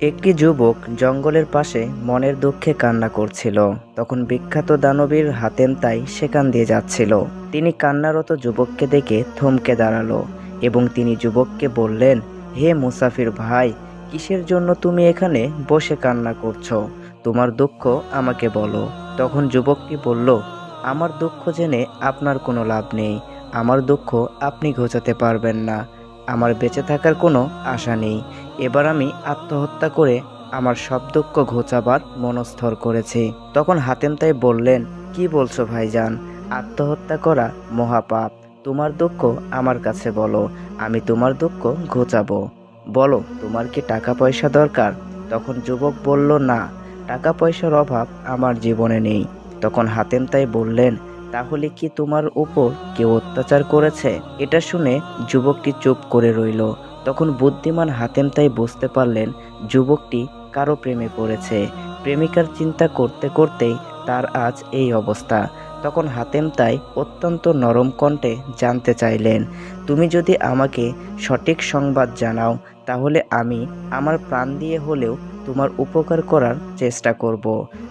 একটি যুবক জঙ্গলের পাশে মনের দুঃখে কান্না করছিল। তখন বিখ্যাত দানবীর হাতেম তাই সেখান দিয়ে যাচ্ছিল। তিনি কান্নারত যুবককে দেখে থমকে দাঁড়াল এবং তিনি যুবককে বললেন, হে মুসাফির ভাই, কিসের জন্য তুমি এখানে বসে কান্না করছ? তোমার দুঃখ আমাকে বলো। তখন যুবকটি বলল, আমার দুঃখ জেনে আপনার কোনো লাভ নেই। আমার দুঃখ আপনি ঘোচাতে পারবেন না। আমার বেঁচে থাকার কোনো আশা নেই। এবার আমি আত্মহত্যা করে আমার সব দুঃখ ঘোচাবার মনস্থর করেছি। তখন হাতেম তাই বললেন, কি বলছো ভাইজান? আত্মহত্যা করা মহাপাপ। তোমার দুঃখ আমার কাছে বলো, আমি তোমার দুঃখ ঘোচাবো। বলো, তোমার কি টাকা পয়সা দরকার? তখন যুবক বলল, না টাকা পয়সার অভাব আমার জীবনে নেই। তখন হাতেম তাই বললেন তাহলে কি তোমার উপর কেউ অত্যাচার করেছে? এটা শুনে যুবকটি চুপ করে রইল। তখন বুদ্ধিমান হাতেম তাই বুঝতে পারলেন যুবকটি কারও প্রেমে পড়েছে। প্রেমিকার চিন্তা করতে করতেই তার আজ এই অবস্থা। তখন হাতেম তাই অত্যন্ত নরম কণ্ঠে জানতে চাইলেন, তুমি যদি আমাকে সঠিক সংবাদ জানাও, তাহলে আমি আমার প্রাণ দিয়ে হলেও তোমার উপকার করার চেষ্টা করব।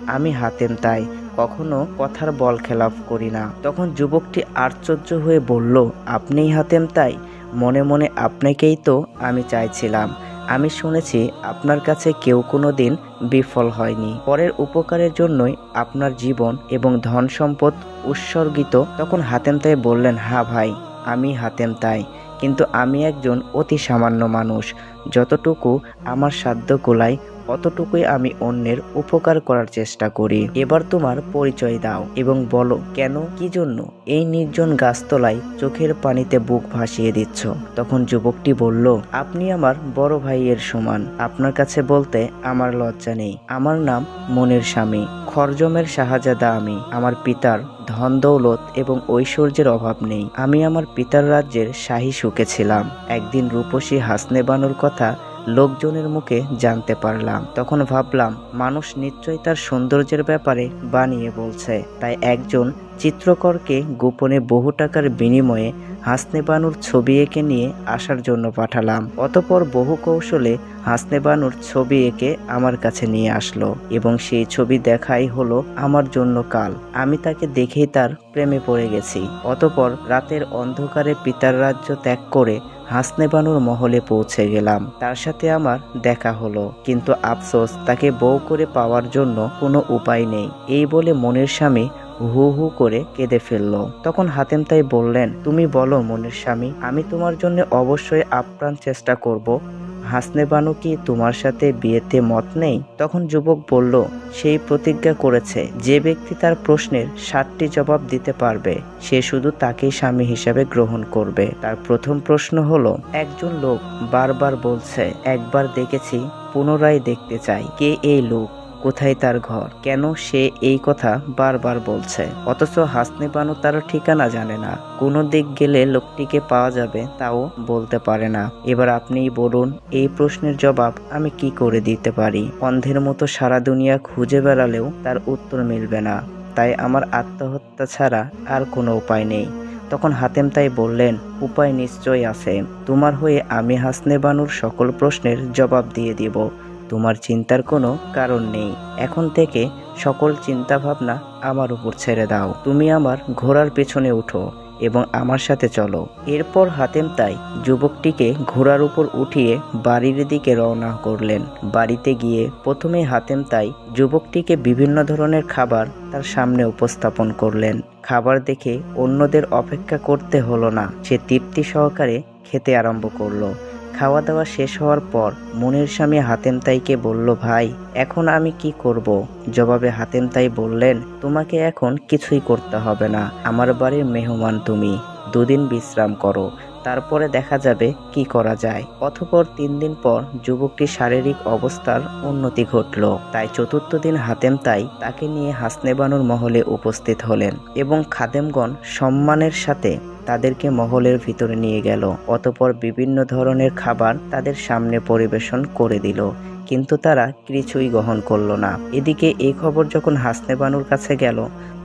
আমি হাতেম তাই কখনো কথার বল খেলাফ করি না। তখন যুবকটি আশ্চর্য হয়ে বলল, আপনিই হাতেম তাই? মনে মনে আপনাকেই তো আমি চাইছিলাম। আমি শুনেছি আপনার কাছে কেউ কোনো দিন বিফল হয়নি। পরের উপকারের জন্যই আপনার জীবন এবং ধন সম্পদ উৎসর্গিত। তখন হাতেম তাই বললেন, হা ভাই, আমি হাতেম তাই। কিন্তু আমি একজন অতি সামান্য মানুষ। যতটুকু আমার সাধ্য গোলায় অতটুকুই আমি অন্যের উপকার করার চেষ্টা করি। এবার তোমার পরিচয় দাও এবং বলো, কেন, কি জন্য এই নির্জন গাছতলায় চোখের পানিতে বুক ভাসিয়ে দিচ্ছ? তখন যুবকটি বলল, আপনি আমার বড় ভাইয়ের সমান। আপনার কাছে বলতে আমার লজ্জা নেই। আমার নাম মনের স্বামী। খরজমের শাহজাদা আমি। আমার পিতার ধন দৌলত এবং ঐশ্বর্যের অভাব নেই। আমি আমার পিতার রাজ্যের শাহী সুখে ছিলাম। একদিন রূপসী হাসনে বানুর কথা লোকজনের মুখে জানতে পারলাম। তখন ভাবলাম, মানুষ নিশ্চয়ই তার সৌন্দর্যের ব্যাপারে বানিয়ে বলছে। তাই একজন চিত্রকরকে গোপনে বহু টাকার বিনিময়ে হাসনে বানুর ছবি এঁকে নিয়ে আসার জন্য পাঠালাম। অতপর বহু কৌশলে হাসনে বানুর ছবি এঁকে আমার কাছে নিয়ে আসলো এবং সেই ছবি দেখাই হলো আমার জন্য কাল। আমি তাকে দেখেই তার প্রেমে পড়ে গেছি। অতপর রাতের অন্ধকারে পিতার রাজ্য ত্যাগ করে হাসনে বানুর মহলে পৌঁছে গেলাম। তার সাথে আমার দেখা হলো। কিন্তু আফসোস, তাকে বউ করে পাওয়ার জন্য কোনো উপায় নেই। এই বলে মনের স্বামী হু হু করে কেঁদে ফেলল। তখন হাতেম তাই বললেন, তুমি বলো মনের স্বামী, আমি তোমার জন্য অবশ্যই আপ্রাণ চেষ্টা করব। হাসনে বানু কি তোমার সাথে বিয়েতে মত নেই? তখন যুবক বলল, সেই প্রতিজ্ঞা করেছে, যে ব্যক্তি তার প্রশ্নের সাতটি জবাব দিতে পারবে, সে শুধু তাকেই স্বামী হিসাবে গ্রহণ করবে। তার প্রথম প্রশ্ন হলো, একজন লোক বারবার বলছে, একবার দেখেছি, পুনরায় দেখতে চাই, কে এই লোক? কোথায় তার ঘর? কেন সে এই কথা বারবার বলছে? অথচ হাসনে বানু তার ঠিকানা জানে না। কোনো দিক গেলে লোকটিকে পাওয়া যাবে, তাও বলতে পারে না। এবার আপনিই বলুন, এই প্রশ্নের জবাব আমি কি করে দিতে পারি? অন্ধের মতো সারা দুনিয়া খুঁজে বেড়ালেও তার উত্তর মিলবে না। তাই আমার আত্মহত্যা ছাড়া আর কোনো উপায় নেই। তখন হাতেম তাই বললেন, উপায় নিশ্চয়ই আছে। তোমার হয়ে আমি হাসনে বানুর সকল প্রশ্নের জবাব দিয়ে দিব। তোমার চিন্তার কোনো কারণ নেই। এখন থেকে সকল চিন্তা ভাবনা আমার উপর ছেড়ে দাও। তুমি আমার ঘোড়ার পেছনে উঠো এবং আমার সাথে চলো। এরপর হাতেম তাই যুবকটিকে ঘোড়ার উপর উঠিয়ে বাড়ির দিকে রওনা করলেন। বাড়িতে গিয়ে প্রথমে হাতেম তাই যুবকটিকে বিভিন্ন ধরনের খাবার তার সামনে উপস্থাপন করলেন। খাবার দেখে অন্যদের অপেক্ষা করতে হলো না। সে তৃপ্তি সহকারে খেতে আরম্ভ করল। খাওয়া দাওয়া শেষ হওয়ার পর মনির স্বামী হাতেম তাইকে বলল, ভাই, এখন আমি কি করব? জবাবে হাতেম তাই বললেন, তোমাকে এখন কিছুই করতে হবে না। আমার বাড়ির মেহমান তুমি। দুদিন বিশ্রাম করো। তারপরে দেখা যাবে কি করা যায়। অথপর তিন দিন পর যুবকটির শারীরিক অবস্থার উন্নতি ঘটল। তাই চতুর্থ দিন হাতেম তাই তাকে নিয়ে হাসনেবানুর মহলে উপস্থিত হলেন এবং খাদেমগণ সম্মানের সাথে তাদেরকে মহলের ভিতরে নিয়ে গেল। অতপর বিভিন্ন ধরনের খাবার তাদের সামনে পরিবেশন করে দিল। কিন্তু তারা কিছুই গ্রহণ করল না। এদিকে এই খবর যখন হাসনে বানুর কাছে গেল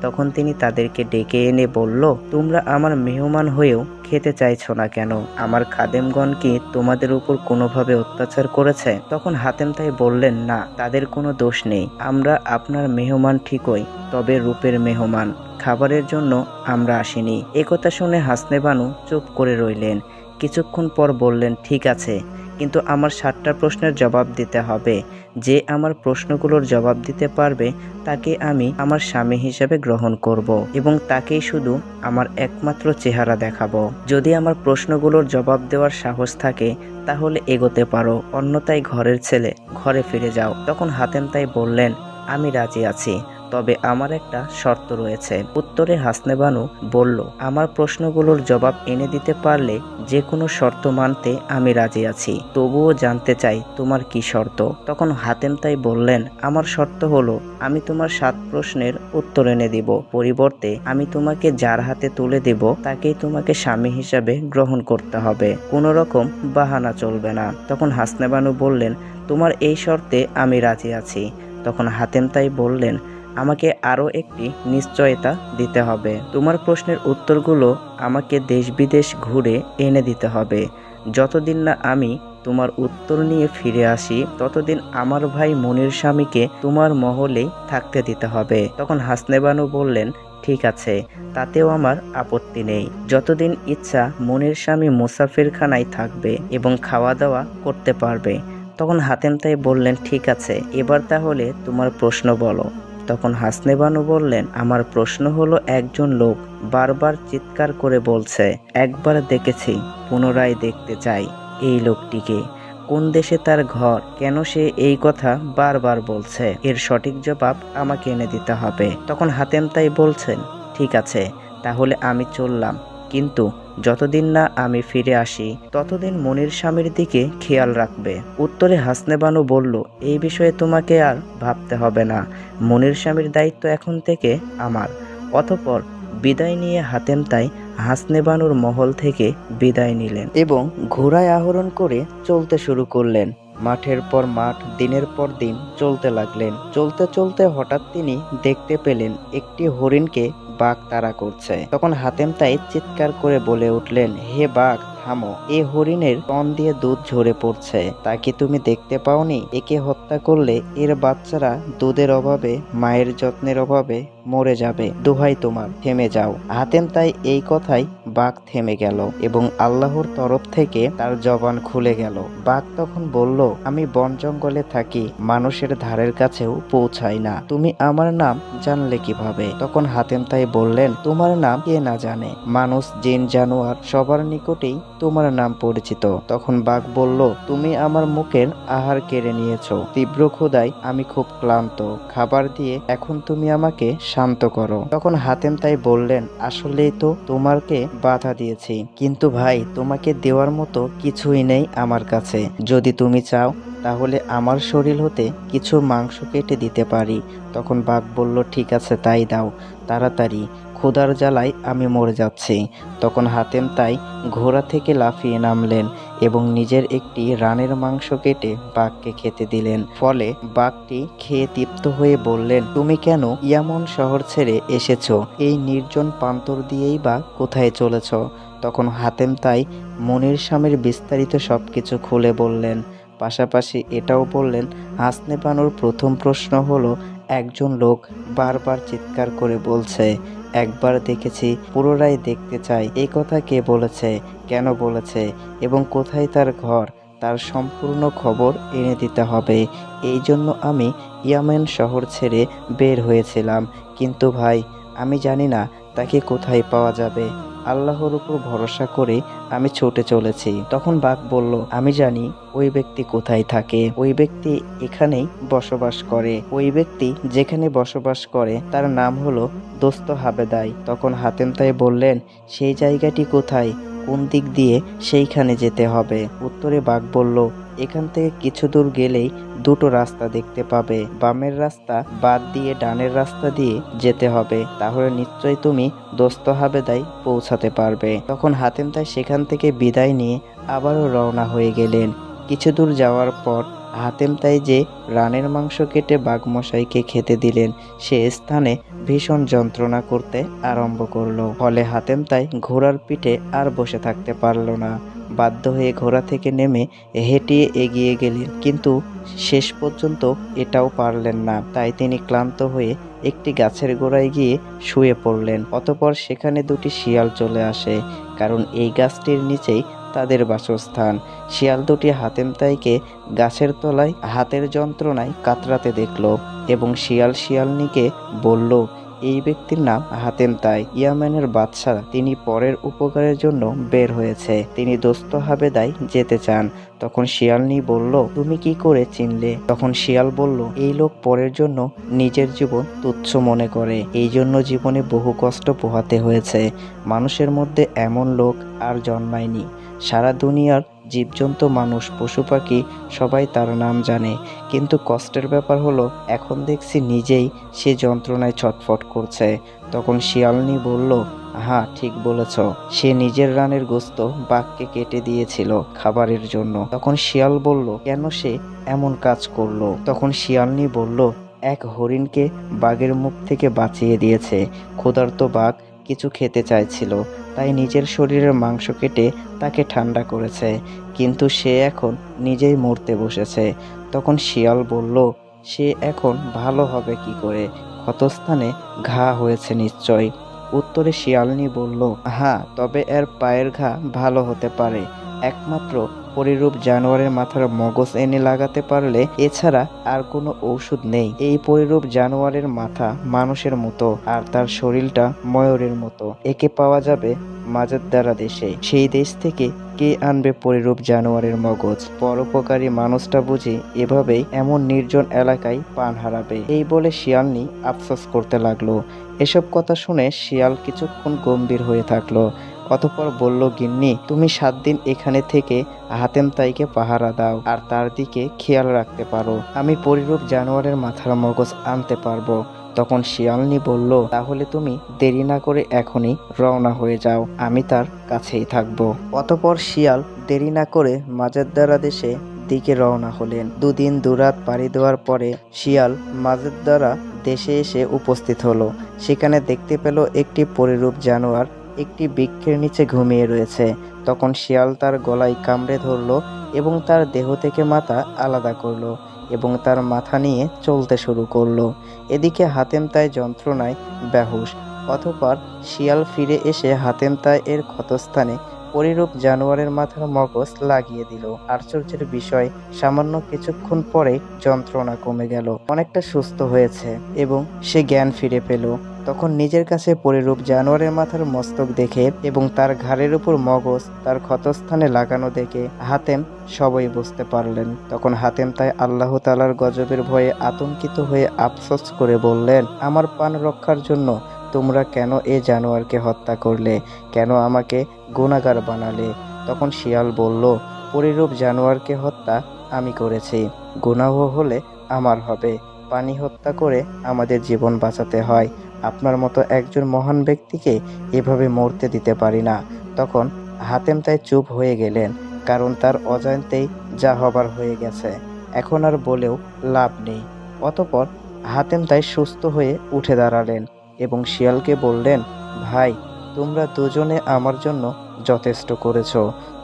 তখন তিনি তাদেরকে ডেকে এনে বলল, তোমরা আমার মেহমান হয়েও খেতে চাইছো না কেন? আমার খাদেমগণ কি তোমাদের উপর কোনোভাবে অত্যাচার করেছে? তখন হাতেম তাই বললেন, না, তাদের কোনো দোষ নেই। আমরা আপনার মেহমান ঠিকই, তবে রূপের মেহমান। খাবারের জন্য আমরা আসিনি। একথা শুনে হাসনে বানু চুপ করে রইলেন। কিছুক্ষণ পর বললেন, ঠিক আছে, কিন্তু আমার সাতটা প্রশ্নের জবাব দিতে হবে। যে আমার প্রশ্নগুলোর জবাব দিতে পারবে, তাকে আমি আমার স্বামী হিসেবে গ্রহণ করব এবং তাকেই শুধু আমার একমাত্র চেহারা দেখাবো। যদি আমার প্রশ্নগুলোর জবাব দেওয়ার সাহস থাকে, তাহলে এগোতে পারো। অন্যতায় ঘরের ছেলে, ঘরে ফিরে যাও। তখন হাতেন তাই বললেন, আমি রাজি আছি। তবে আমার একটা শর্ত রয়েছে। উত্তরে হাসনে বানু বলল, আমার প্রশ্নগুলোর জবাব এনে দিতে পারলে যে কোনো শর্ত মানতে আমি রাজি আছি। তবুও জানতে চাই তোমার কি শর্ত? তখন হাতেম তাই বললেন, আমার শর্ত হলো, আমি তোমার সাত প্রশ্নের উত্তর এনে দিব। পরিবর্তে আমি তোমাকে যার হাতে তুলে দেব, তাকেই তোমাকে স্বামী হিসাবে গ্রহণ করতে হবে। কোনো রকম বাহানা চলবে না। তখন হাসনে বানু বললেন, তোমার এই শর্তে আমি রাজি আছি। তখন হাতেম তাই বললেন আমাকে আরও একটি নিশ্চয়তা দিতে হবে। তোমার প্রশ্নের উত্তরগুলো আমাকে দেশ বিদেশ ঘুরে এনে দিতে হবে। যতদিন না আমি তোমার উত্তর নিয়ে ফিরে আসি, ততদিন আমার ভাই মনির স্বামীকে তোমার মহলেই থাকতে দিতে হবে। তখন হাসনেবানু বললেন, ঠিক আছে, তাতেও আমার আপত্তি নেই। যতদিন ইচ্ছা মনির স্বামী মুসাফিরখানায় থাকবে এবং খাওয়া দাওয়া করতে পারবে। তখন হাতেম তাই বললেন, ঠিক আছে, এবার তাহলে তোমার প্রশ্ন বলো। তখন হাসনে বানু বললেন, আমার প্রশ্ন হলো একজন লোক বারবার চিৎকার করে বলছে, একবার দেখেছি, পুনরায় দেখতে চাই এই লোকটিকে। কোন দেশে তার ঘর? কেন সে এই কথা বারবার বলছে? এর সঠিক জবাব আমাকে এনে দিতে হবে। তখন হাতেম তাই বলছেন, ঠিক আছে, তাহলে আমি চললাম। কিন্তু যতদিন না আমি ফিরে আসি, ততদিন মনির স্বামীর দিকে খেয়াল রাখবে। উত্তরে হাসনেবানু বলল, এই বিষয়ে তোমাকে আর ভাবতে হবে না। মনির স্বামীর দায়িত্ব এখন থেকে আমার। অতপর বিদায় নিয়ে হাতেম তাই হাসনেবানুর মহল থেকে বিদায় নিলেন এবং ঘোড়ায় আহরণ করে চলতে শুরু করলেন। মাঠের পর মাঠ, দিনের পর দিন চলতে লাগলেন। চলতে চলতে হঠাৎ তিনি দেখতে পেলেন একটি হরিণকে বাঘ তারা করছে। তখন হাতেম তাই চিৎকার করে বলে উঠলেন হে বাঘ থামো এ হরিণের তন দিয়ে দুধ ঝরে পড়ছে। তাকে তুমি দেখতে পাওনি? একে হত্যা করলে এর বাচ্চারা দুধের অভাবে, মায়ের যত্নের অভাবে মরে যাবে। দোহাই তোমার, থেমে যাও। হাতেম তাই এই কথাই বাঘ থেমে গেল এবং আল্লাহর তরফ থেকে তার জবান খুলে গেল। বাঘ তখন বলল, আমি বন জঙ্গলে থাকি, মানুষের ধারের কাছেও পৌঁছাই না। তুমি আমার নাম জানলে কীভাবে? তখন হাতেম তাই বললেন, তোমার নাম কে না জানে? মানুষ, জিন, জানোয়ার সবার নিকটেই তোমার নাম পরিচিত। তখন বাঘ বলল, তুমি আমার মুখের আহার কেড়ে নিয়েছো। তীব্র ক্ষুদায় আমি খুব ক্লান্ত। খাবার দিয়ে এখন তুমি আমাকে শান্ত করো। তখন হাতেম তাই বললেন, আসলেই তো তোমাকে বাধা দিয়েছি। কিন্তু ভাই, তোমাকে দেওয়ার মতো কিছুই নেই আমার কাছে। যদি তুমি চাও, তাহলে আমার শরীর হতে কিছু মাংস কেটে দিতে পারি। তখন বাঘ বলল, ঠিক আছে, তাই দাও। তাড়াতাড়ি। ক্ষুধার জ্বালায় আমি মরে যাচ্ছি। তখন হাতেম তাই ঘোড়া থেকে লাফিয়ে নামলেন এবং নিজের একটি রানের মাংস কেটে বাঘকে খেতে দিলেন। ফলে বাঘটি খেয়ে তৃপ্ত হয়ে বললেন, তুমি কেন ইয়ামন শহর ছেড়ে এসেছ? এই নির্জন প্রান্তর দিয়েই বা কোথায় চলেছ? তখন হাতেম তাই মনির স্বামীর বিস্তারিত সব কিছু খুলে বললেন। পাশাপাশি এটাও বললেন, হাসনে বানুর প্রথম প্রশ্ন হলো, একজন লোক বারবার চিৎকার করে বলছে একবার দেখেছি, পুনরায় দেখতে চাই। এই কথা কে বলেছে, কেন বলেছে, এবং কোথায় তার ঘর, তার সম্পূর্ণ খবর এনে দিতে হবে। এই জন্য আমি ইয়ামেন শহর ছেড়ে বের হয়েছিলাম। কিন্তু ভাই, আমি জানি না তাকে কোথায় পাওয়া যাবে। আল্লাহর উপর ভরসা করে আমি ছুটে চলেছি। তখন বাঘ বলল, আমি জানি ওই ব্যক্তি কোথায় থাকে। ওই ব্যক্তি এখানেই বসবাস করে। ওই ব্যক্তি যেখানে বসবাস করে, তার নাম হলো দোস্ত হাবেদাই। তখন হাতেম তাই বললেন, সেই জায়গাটি কোথায়? কোন দিক দিয়ে সেইখানে যেতে হবে? উত্তরে বাঘ বলল এখান থেকে কিছু দূর গেলেই দুটো রাস্তা দেখতে পাবে। বামের রাস্তা বাদ দিয়ে ডানের রাস্তা দিয়ে যেতে হবে। তাহলে নিশ্চয়ই তুমি দোস্ত হাবেদাই পৌঁছাতে পারবে। তখন হাতেম তাই সেখান থেকে বিদায় নিয়ে আবারও রওনা হয়ে গেলেন। কিছু দূর যাওয়ার পর হাতেম তাই যে রানের মাংস কেটে বাঘমশাইকে খেতে দিলেন, সে স্থানে ভীষণ যন্ত্রণা করতে আরম্ভ করল। ফলে হাতেম তাই ঘোড়ার পিঠে আর বসে থাকতে পারল না। বাধ্য হয়ে ঘোড়া থেকে নেমে হেঁটে এগিয়ে গেলেন। কিন্তু শেষ পর্যন্ত এটাও পারলেন না। তাই তিনি ক্লান্ত হয়ে একটি গাছের গোড়ায় গিয়ে শুয়ে পড়লেন। অতপর সেখানে দুটি শিয়াল চলে আসে, কারণ এই গাছটির নিচেই তাদের বাসস্থান। শিয়াল দুটি হাতেম তাইকে গাছের তলায় হাতের যন্ত্রণায় কাতরাতে দেখল এবং শিয়াল শিয়ালনিকে বলল এই ব্যক্তির নাম হাতেম তাই। ইয়ামেনের বাদশাহ তিনি পরের উপকারের জন্য বের হয়েছে। তিনি দোস্ত হাবেদায় যেতে চান। তখন শিয়ালনি বলল, তুমি কি করে চিনলে? তখন শিয়াল বলল, এই লোক পরের জন্য নিজের জীবন তুচ্ছ মনে করে। এই জন্য জীবনে বহু কষ্ট পোহাতে হয়েছে। মানুষের মধ্যে এমন লোক আর জন্মায়নি। সারা দুনিয়ার জীবজন্তু, মানুষ, পশু পাখি, সবাই তার নাম জানে। কিন্তু কষ্টের ব্যাপার হলো, এখন দেখছি নিজেই সে যন্ত্রণায় ছটফট করছে। তখন শিয়ালনি বলল হ্যাঁ ঠিক বলেছ। সে নিজের রানের গোস্ত বাঘকে কেটে দিয়েছিল খাবারের জন্য। তখন শিয়াল বলল, কেন সে এমন কাজ করল? তখন শিয়ালনি বলল, এক হরিণকে বাঘের মুখ থেকে বাঁচিয়ে দিয়েছে। ক্ষুধার্ত বাঘ কিছু খেতে চাইছিল। তাই নিজের শরীরের মাংস কেটে তাকে ঠান্ডা করেছে। কিন্তু সে এখন নিজেই মরতে বসেছে। তখন শিয়াল বলল, সে এখন ভালো হবে কি করে? ক্ষতস্থানে ঘা হয়েছে নিশ্চয়। উত্তরে শিয়ালনি বলল হ্যাঁ তবে এর পায়ের ঘা ভালো হতে পারে। একমাত্র পরিরূপ জানোয়ারের মাথার মগজ এনে লাগাতে পারলে এছাড়া আর কোনো ঔষধ নেই। এই পরিরূপ জানোয়ারের মাথা মানুষের মতো আর তার শরীরটা ময়ূরের মতো। একে পাওয়া যাবে মাজেদ্দারা দেশে। সেই দেশ থেকে কে আনবে পরিরূপ জানোয়ারের মগজ? পরোপকারী মানুষটা বুঝি এভাবেই এমন নির্জন এলাকায় পান হারাবে। এই বলে শিয়ালনি আফসোস করতে লাগল। এসব কথা শুনে শিয়াল কিছুক্ষণ গম্ভীর হয়ে থাকল। অতপর বলল, গিন্নি, তুমি সাত দিন এখানে থেকে হাতেম তাইকে পাহারা দাও আর তার দিকে খেয়াল রাখতে পারো। আমি পরিরূপ জানোয়ারের মাথার মগজ আনতে পারব তখন শিয়ালনি বলল, তাহলে তুমি দেরি না করে এখনই রওনা হয়ে যাও। আমি তার কাছেই থাকব অতপর শিয়াল দেরি না করে মাজেদ্দারা দেশে দিকে রওনা হলেন। দুদিন দুরাত পাড়ি দেওয়ার পরে শিয়াল মাজেদ্দারা দেশে এসে উপস্থিত হলো। সেখানে দেখতে পেল একটি পরিরূপ জানোয়ার একটি বৃক্ষের নিচে ঘুমিয়ে রয়েছে। তখন শিয়াল তার গলায় কামড়ে ধরলো এবং তার দেহ থেকে মাথা আলাদা করল এবং তার মাথা নিয়ে চলতে শুরু করল। এদিকে হাতেম তাই যন্ত্রণায় বেহুশ, অতপর শিয়াল ফিরে এসে হাতেম তাই এর ক্ষতস্থানে পরিরূপ জানোয়ারের মাথার মগজ লাগিয়ে দিল। আশ্চর্যের বিষয়, সামান্য কিছুক্ষণ পরে যন্ত্রণা কমে গেল, অনেকটা সুস্থ হয়েছে এবং সে জ্ঞান ফিরে পেল। তখন নিজের কাছে পরিরূপ জানোয়ারের মাথার মস্তক দেখে এবং তার ঘাড়ের উপর মগজ, তার ক্ষতস্থানে লাগানো দেখে হাতেম সবই বুঝতে পারলেন। তখন হাতেম তাই আল্লাহ তালার গজবের ভয়ে আতঙ্কিত হয়ে আফসোস করে বললেন, আমার পান রক্ষার জন্য তোমরা কেন এ জানোয়ারকে হত্যা করলে? কেন আমাকে গুণাগার বানালে? তখন শিয়াল বলল, পরিরূপ জানোয়ারকে হত্যা আমি করেছি। গুনাহ হলে আমার হবে। পানি হত্যা করে আমাদের জীবন বাঁচাতে হয়। আপনার মতো একজন মহান ব্যক্তিকে এভাবে মরতে দিতে পারি না। তখন হাতেম তাই চুপ হয়ে গেলেন, কারণ তার অজান্তেই যা হবার হয়ে গেছে। এখন আর বলেও লাভ নেই। অতপর হাতেম তাই সুস্থ হয়ে উঠে দাঁড়ালেন এবং শিয়ালকে বললেন, ভাই, তোমরা দুজনে আমার জন্য যথেষ্ট করেছ।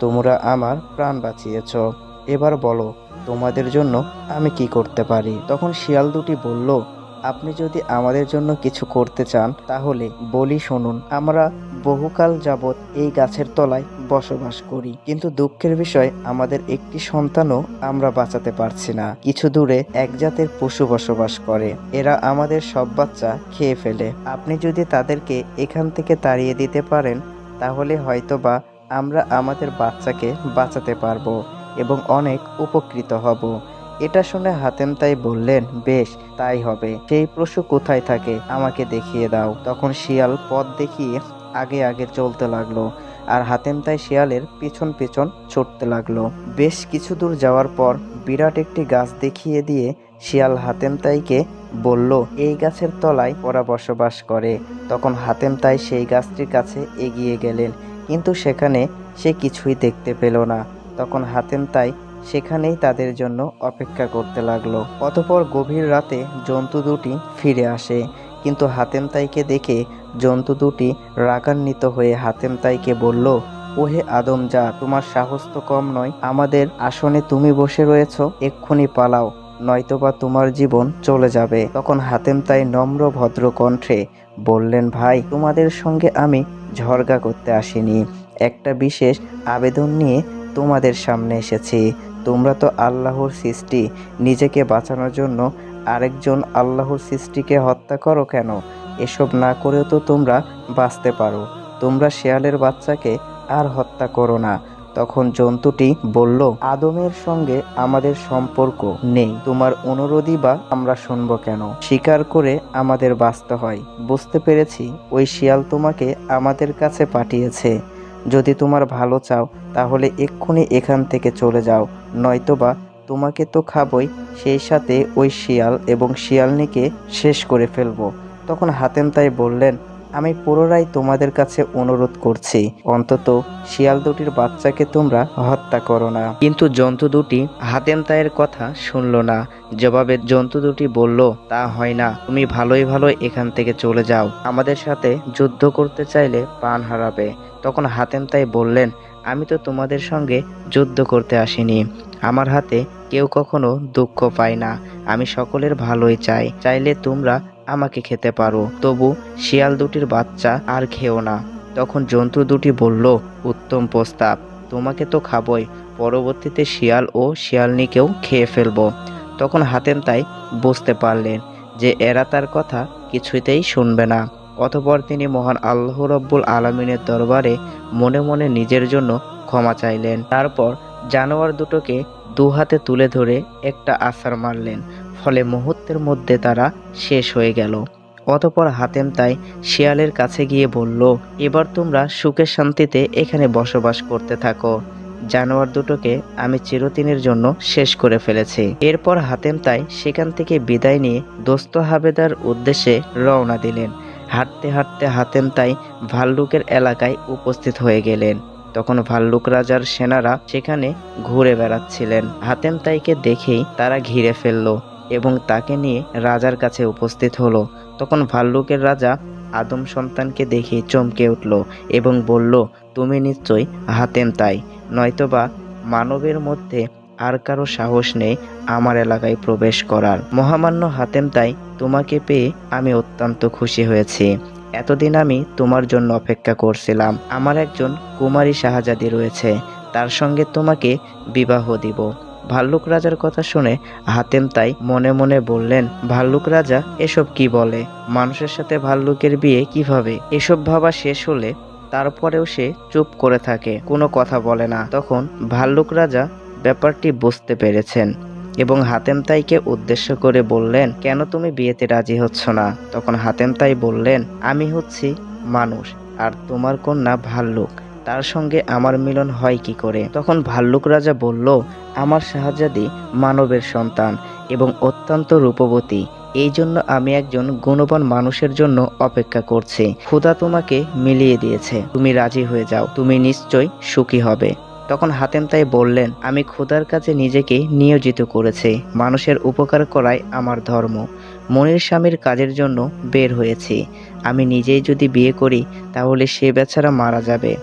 তোমরা আমার প্রাণ বাঁচিয়েছ। এবার বলো, তোমাদের জন্য আমি কি করতে পারি? তখন শিয়াল দুটি বলল আপনি যদি আমাদের জন্য কিছু করতে চান, তাহলে বলি শুনুন, আমরা বহুকাল যাবৎ এই গাছের তলায় বসবাস করি। কিন্তু দুঃখের বিষয়, আমাদের একটি সন্তানও আমরা বাঁচাতে পারছি না। কিছু দূরে এক জাতের পশু বসবাস করে। এরা আমাদের সব বাচ্চা খেয়ে ফেলে। আপনি যদি তাদেরকে এখান থেকে তাড়িয়ে দিতে পারেন, তাহলে হয়তোবা আমরা আমাদের বাচ্চাকে বাঁচাতে পারব এবং অনেক উপকৃত হব। এটা শুনে হাতেম তাই বললেন, বেশ, তাই হবে। সেই পশু কোথায় থাকে, আমাকে দেখিয়ে দাও। তখন শিয়াল পথ দেখিয়ে আগে আগে চলতে লাগল আর হাতেম তাই শিয়ালের পিছন পিছন ছুটতে লাগল। বেশ কিছু দূর যাওয়ার পর বিরাট একটি গাছ দেখিয়ে দিয়ে শিয়াল হাতেম তাইকে বলল, এই গাছের তলায় ওরা বসবাস করে। তখন হাতেম তাই সেই গাছটির কাছে এগিয়ে গেলেন, কিন্তু সেখানে সে কিছুই দেখতে পেল না। তখন হাতেম তাই সেখানেই তাদের জন্য অপেক্ষা করতে লাগল। অতপর গভীর রাতে জন্তু দুটি ফিরে আসে, কিন্তু হাতেম তাইকে দেখে জন্তু দুটি রাগান্বিত হয়ে হাতেম তাইকে বলল, ওহে আদম যা, তোমার সাহস তো কম নয়। আমাদের আসনে তুমি বসে রয়েছ, এক্ষুনি পালাও, নয়তোবা তোমার জীবন চলে যাবে। তখন হাতেম তাই নম্র ভদ্র কণ্ঠে বললেন, ভাই, তোমাদের সঙ্গে আমি ঝরগা করতে আসিনি। একটা বিশেষ আবেদন নিয়ে তোমাদের সামনে এসেছি। তোমরা তো আল্লাহর সৃষ্টি, নিজেকে বাঁচানোর জন্য আরেকজন আল্লাহর সৃষ্টিকে হত্যা করো কেন? এসব না করেও তো তোমরা বাঁচতে পারো। তোমরা শেয়ালের বাচ্চাকে আর হত্যা করো না। তখন জন্তুটি বলল, আদমের সঙ্গে আমাদের সম্পর্ক নেই। তোমার অনুরোধই বা আমরা শুনব কেন? স্বীকার করে আমাদের বাঁচতে হয়। বুঝতে পেরেছি, ওই শিয়াল তোমাকে আমাদের কাছে পাঠিয়েছে। যদি তোমার ভালো চাও, তাহলে এক্ষুনি এখান থেকে চলে যাও। নয়তোবা তোমাকে তো খাবই, সেই সাথে ওই শিয়াল এবং শিয়ালনিকে শেষ করে ফেলব। তখন হাতেম তাই বললেন, আমি পুনরায় তোমাদের কাছে অনুরোধ করছি, অন্তত শিয়াল দুটির বাচ্চাকে তোমরা হত্যা করো না। কিন্তু জন্তু দুটি হাতেম তাইয়ের কথা শুনল না। জবাবে জন্তু দুটি বলল, তা হয় না, তুমি ভালোই ভালো এখান থেকে চলে যাও। আমাদের সাথে যুদ্ধ করতে চাইলে প্রাণ হারাবে। তখন হাতেম তাই বললেন আমি তো তোমাদের সঙ্গে যুদ্ধ করতে আসিনি। আমার হাতে কেউ কখনো দুঃখ পায় না। আমি সকলের ভালোই চাই। চাইলে তোমরা আমাকে খেতে পারো। তবু শিয়াল দুটির বাচ্চা আর খেও না। তখন জন্তু দুটি বলল, উত্তম প্রস্তাব, তোমাকে তো খাবই। পরবর্তীতে শিয়াল ও শিয়ালনিকেও খেয়ে ফেলব। তখন হাতেম তাই বুঝতে পারলেন যে এরা তার কথা কিছুতেই শুনবে না। অতপর তিনি মহান আল্লাহ রব্বুল আলমিনের দরবারে মনে মনে নিজের জন্য ক্ষমা চাইলেন। তারপর জানোয়ার দুটোকে দু হাতে তুলে ধরে একটা আছাড় মারলেন, ফলে মুহূর্তের মধ্যে তারা শেষ হয়ে গেল। অতপর হাতেম তাই শিয়ালের কাছে গিয়ে বলল, এবার তোমরা সুখে শান্তিতে এখানে বসবাস করতে থাকো। জানোয়ার দুটোকে আমি চিরদিনের জন্য শেষ করে ফেলেছি। এরপর হাতেম তাই সেখান থেকে বিদায় নিয়ে দোস্ত হাবেদার উদ্দেশ্যে রওনা দিলেন। হাঁটতে হাঁটতে হাতেম তাই ভাল্লুকের এলাকায় উপস্থিত হয়ে গেলেন। তখন ভাল্লুক রাজার সেনারা সেখানে ঘুরে বেড়াচ্ছিলেন। হাতেম তাইকে দেখেই তারা ঘিরে ফেলল এবং তাকে নিয়ে রাজার কাছে উপস্থিত হলো। তখন ভাল্লুকের রাজা আদম সন্তানকে দেখে চমকে উঠল এবং বলল, তুমি নিশ্চয়ই হাতেম তাই, নয়তোবা মানবের মধ্যে আর কারও সাহস নেই আমার এলাকায় প্রবেশ করার। মহামান্য হাতেম তাই তোমাকে পেয়ে আমি অত্যন্ত খুশি হয়েছি। এতদিন আমি তোমার জন্য অপেক্ষা করছিলাম। আমার একজন কুমারী শাহজাদি রয়েছে। তার সঙ্গে তোমাকে বিবাহ দিব। ভাল্লুক রাজার কথা শুনে হাতেম তাই মনে মনে বললেন, ভাল্লুক রাজা, এসব কি বলে? মানুষের সাথে ভাল্লুকের বিয়ে কীভাবে? এসব ভাবা শেষ হলে তারপরেও সে চুপ করে থাকে, কোনো কথা বলে না। তখন ভাল্লুক রাজা ব্যাপারটি বুঝতে পেরেছেন এবং হাতেম তাইকে উদ্দেশ্য করে বললেন, কেন তুমি বিয়েতে রাজি হচ্ছ না? তখন হাতেম তাই বললেন, আমি হচ্ছি মানুষ আর তোমার কন্যা ভাল্লুক। তার সঙ্গে আমার মিলন হয় কি করে? তখন ভাল্লুক রাজা বলল, আমার শাহজাদি মানবের সন্তান এবং অত্যন্ত রূপবতী। এই জন্য আমি একজন গুণবান মানুষের জন্য অপেক্ষা করছি। খুদা তোমাকে মিলিয়ে দিয়েছে। তুমি রাজি হয়ে যাও। তুমি নিশ্চয় সুখী হবে। তখন হাতেম তাই বললেন, আমি খোদার কাছে নিজেকে নিয়োজিত করেছি। মানুষের উপকার করাই আমার ধর্ম। মনির স্বামীর কাজের জন্য বের হয়েছি। আমি নিজেই যদি বিয়ে করি, তাহলে সে বেচারা মারা যাবে।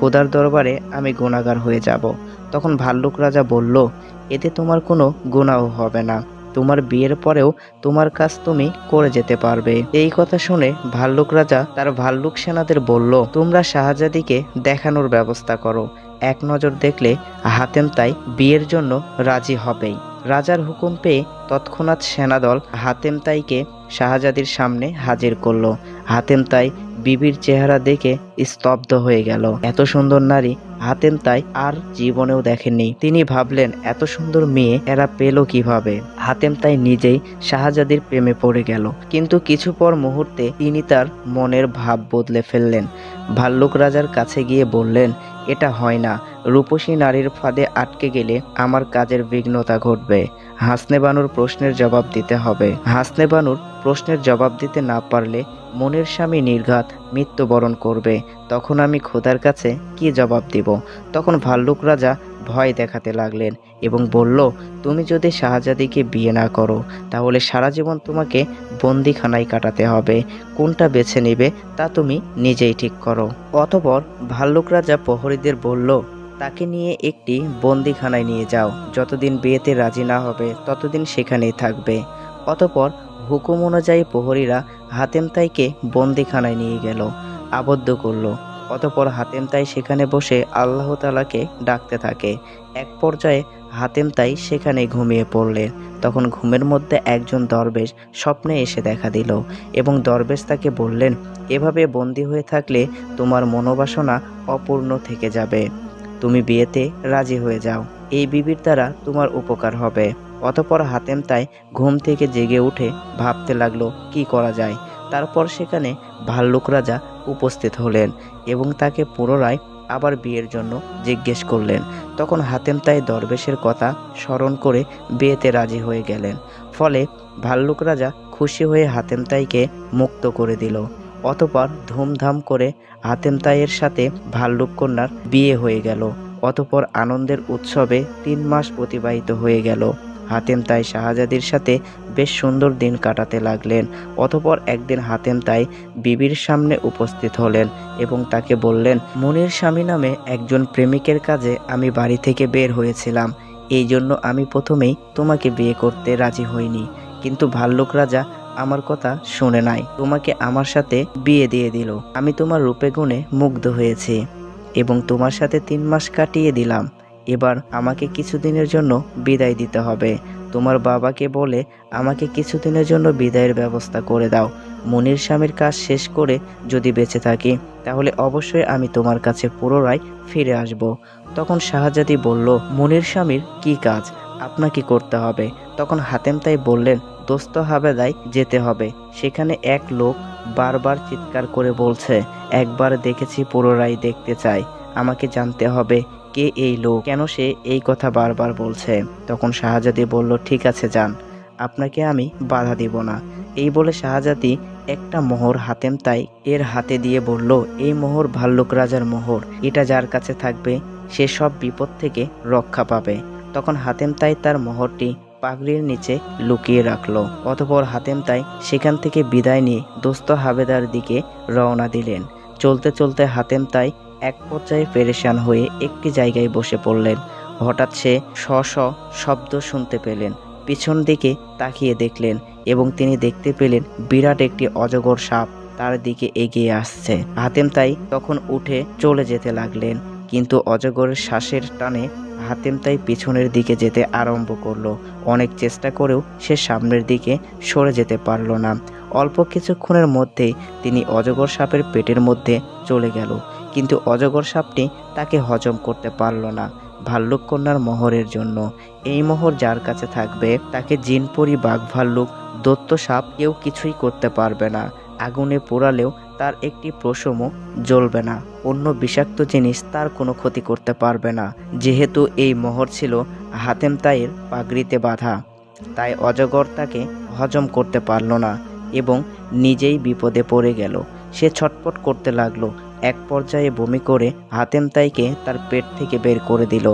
খোদার দরবারে আমি গুণাগার হয়ে যাব। তখন ভাল্লুক রাজা বলল, এতে তোমার কোনো গুণাও হবে না। তোমার বিয়ের পরেও তোমার কাজ তুমি করে যেতে পারবে। এই কথা শুনে ভাল্লুক রাজা তার ভাল্লুক সেনাদের বলল, তোমরা শাহজাদিকে দেখানোর ব্যবস্থা করো। এক নজর দেখলে হাতেম তাই বিয়ের জন্য রাজি হবেই। রাজার হুকুম পেয়ে তৎক্ষণাৎ সেনাদল হাতেম তাইকে শাহজাদির সামনে হাজির করল। হাতেম তাই বিবির চেহারা দেখে স্তব্ধ হয়ে গেল। এত সুন্দর নারী হাতেম তাই আর জীবনেও দেখেননি। তিনি ভাবলেন, এত সুন্দর মেয়ে, এরা পেল কীভাবে? হাতেম তাই নিজেই শাহজাদির প্রেমে পড়ে গেল। কিন্তু কিছু পর মুহূর্তে তিনি তার মনের ভাব বদলে ফেললেন। ভাল্লুক রাজার কাছে গিয়ে বললেন এটা হয় না। রূপসী নারীর ফাঁদে আটকে গেলে আমার কাজের বিঘ্নতা ঘটবে। হাসনে বানুর প্রশ্নের জবাব দিতে হবে। হাসনে বানুর প্রশ্নের জবাব দিতে না পারলে মনের স্বামী নির্ঘাত মৃত্যুবরণ করবে। তখন আমি খোদার কাছে কি জবাব দিব? তখন ভাল্লুক রাজা ভয় দেখাতে লাগলেন এবং বলল, তুমি যদি শাহজাদিকে বিয়ে না করো, তাহলে সারা জীবন তোমাকে বন্দিখানায় কাটাতে হবে। কোনটা বেছে নেবে তা তুমি নিজেই ঠিক করো। অতপর ভাল্লুক রাজা প্রহরীদের বলল, তাকে নিয়ে একটি বন্দিখানায় নিয়ে যাও। যতদিন বিয়েতে রাজি না হবে, ততদিন সেখানেই থাকবে। অতপর হুকুম অনুযায়ী প্রহরীরা হাতেম তাইকে বন্দিখানায় নিয়ে গেল। আবদ্ধ করল। অতপর হাতেম তাই সেখানে বসে আল্লাহ তালাকে ডাকতে থাকে। এক পর্যায়ে হাতেম তাই সেখানে ঘুমিয়ে পড়লেন তখন ঘুমের মধ্যে একজন দরবেশ স্বপ্নে এসে দেখা দিল এবং দরবেশ তাকে বললেন, এভাবে বন্দি হয়ে থাকলে তোমার মনোবাসনা অপূর্ণ থেকে যাবে। তুমি বিয়েতে রাজি হয়ে যাও। এই বিবির দ্বারা তোমার উপকার হবে। অতপর হাতেম তাই ঘুম থেকে জেগে উঠে ভাবতে লাগল, কি করা যায়? তারপর সেখানে ভাল্লুক রাজা উপস্থিত হলেন এবং তাকে পুনরায় আবার বিয়ের জন্য জিজ্ঞেস করলেন। তখন হাতেম তাই দরবেশের কথা স্মরণ করে বিয়েতে রাজি হয়ে গেলেন। ফলে ভাল্লুক রাজা খুশি হয়ে হাতেম তাইকে মুক্ত করে দিল। অতপর ধুমধাম করে হাতেম তাইয়ের সাথে ভাল্লুক কন্যার বিয়ে হয়ে গেল। অতপর আনন্দের উৎসবে তিন মাস অতিবাহিত হয়ে গেল। হাতেম তাই শাহজাদির সাথে বেশ সুন্দর দিন কাটাতে লাগলেন। অতপর একদিন হাতেম তাই বিবির সামনে উপস্থিত হলেন এবং তাকে বললেন, মনির স্বামী নামে একজন প্রেমিকের কাজে আমি বাড়ি থেকে বের হয়েছিলাম। এই জন্য আমি প্রথমেই তোমাকে বিয়ে করতে রাজি হইনি। কিন্তু ভাল্লুক রাজা আমার কথা শুনে নাই। তোমাকে আমার সাথে বিয়ে দিয়ে দিল। আমি তোমার রূপে গুণে মুগ্ধ হয়েছি এবং তোমার সাথে তিন মাস কাটিয়ে দিলাম। এবার আমাকে কিছুদিনের জন্য বিদায় দিতে হবে। তোমার বাবাকে বলে আমাকে কিছুদিনের জন্য বিদায়ের ব্যবস্থা করে দাও। মনির স্বামীর কাজ শেষ করে যদি বেঁচে থাকি, তাহলে অবশ্যই আমি তোমার কাছে পুনরায় ফিরে আসব। তখন শাহজাদি বলল, মনির স্বামীর কি কাজ? আপনাকে করতে হবে। তখন হাতেম তাই বললেন, দোস্ত হাবেদায় যেতে হবে। সেখানে এক লোক বারবার চিৎকার করে বলছে, একবার দেখেছি পুনরায় দেখতে চাই। আমাকে জানতে হবে কে এই লোক? কেন সে এই কথা বারবার বলছে? তখন শাহজাদি বলল, ঠিক আছে, যান। আপনাকে আমি বাধা দিব না। এই বলে শাহজাদি একটা মোহর হাতেম তাই এর হাতে দিয়ে বলল, এই মোহর ভাল্লুক রাজার মোহর। এটা যার কাছে থাকবে, সে সব বিপদ থেকে রক্ষা পাবে। তখন হাতেম তাই তার মোহরটি পাগড়ির নিচে লুকিয়ে রাখল। অতপর হাতেম তাই সেখান থেকে বিদায় নিয়ে দোস্ত হাবেদার দিকে রওনা দিলেন। চলতে চলতে হাতেম তাই এক পর্যায়ে পেরেশান হয়ে একটি জায়গায় বসে পড়লেন। হঠাৎ সে শ শব্দ শুনতে পেলেন। পিছন দিকে তাকিয়ে দেখলেন এবং তিনি দেখতে পেলেন বিরাট একটি অজগর সাপ তার দিকে এগিয়ে আসছে। হাতেম তাই তখন উঠে চলে যেতে লাগলেন, কিন্তু অজগরের শ্বাসের টানে হাতেম তাই পিছনের দিকে যেতে আরম্ভ করল। অনেক চেষ্টা করেও সে সামনের দিকে সরে যেতে পারল না। অল্প কিছুক্ষণের মধ্যেই তিনি অজগর সাপের পেটের মধ্যে চলে গেল কিন্তু অজগর সাপটি তাকে হজম করতে পারল না ভাল্লুক কন্যার মোহরের জন্য। এই মোহর যার কাছে থাকবে, তাকে জিনপরি বাঘ ভাল্লুক দত্ত সাপ কেউ কিছুই করতে পারবে না। আগুনে পোড়ালেও তার একটি প্রশমও জ্বলবে না। অন্য বিষাক্ত জিনিস তার কোনো ক্ষতি করতে পারবে না। যেহেতু এই মোহর ছিল হাতেম তাইয়ের পাগড়িতে বাঁধা, তাই অজগর তাকে হজম করতে পারল না এবং নিজেই বিপদে পড়ে গেল। সে ছটপট করতে লাগল। এক পর্যায়ে বমি করে হাতেম তাইকে তার পেট থেকে বের করে দিল।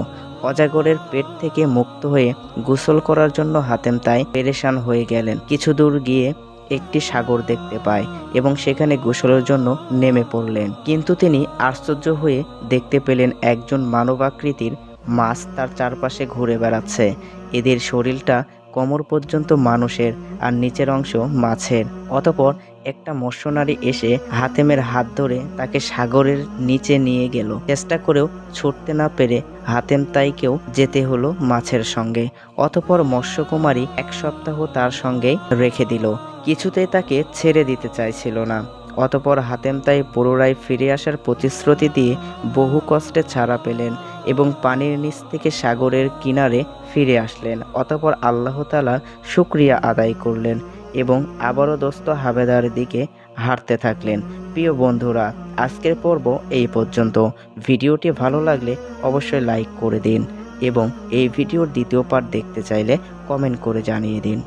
অজাগরের পেট থেকে মুক্ত হয়ে গোসল করার জন্য হাতেম তাই পেরেশান হয়ে গেলেন। কিছু দূর গিয়ে একটি সাগর দেখতে পায় এবং সেখানে গোসলের জন্য নেমে পড়লেন। কিন্তু তিনি আশ্চর্য হয়ে দেখতে পেলেন একজন মানবাকৃতির মাছ তার চারপাশে ঘুরে বেড়াচ্ছে। এদের শরীরটা কোমর পর্যন্ত মানুষের আর নিচের অংশ মাছের। অতপর একটা মৎস্যনারী এসে হাতেমের হাত ধরে তাকে সাগরের নিচে নিয়ে গেল। চেষ্টা করেও ছুটতে না পেরে হাতেম তাইকেও যেতে হলো মাছের সঙ্গে। অতপর মৎস্যকুমারী এক সপ্তাহ তার সঙ্গেই রেখে দিল। কিছুতেই তাকে ছেড়ে দিতে চাইছিল না। অতপর হাতেম তাই পুনরায় ফিরে আসার প্রতিশ্রুতি দিয়ে বহু কষ্টে ছাড়া পেলেন এবং পানির নিচ থেকে সাগরের কিনারে ফিরে আসলেন। অতপর আল্লাহ তালার শুক্রিয়া আদায় করলেন। এবং আবারও দোস্ত হাবেদার দিকে হাঁটতে থাকলেন। প্রিয় বন্ধুরা, আজকের পর্ব এই পর্যন্ত। ভিডিওটি ভালো লাগলে অবশ্যই লাইক করে দিন এবং এই ভিডিওর দ্বিতীয় পার্ট দেখতে চাইলে কমেন্ট করে জানিয়ে দিন।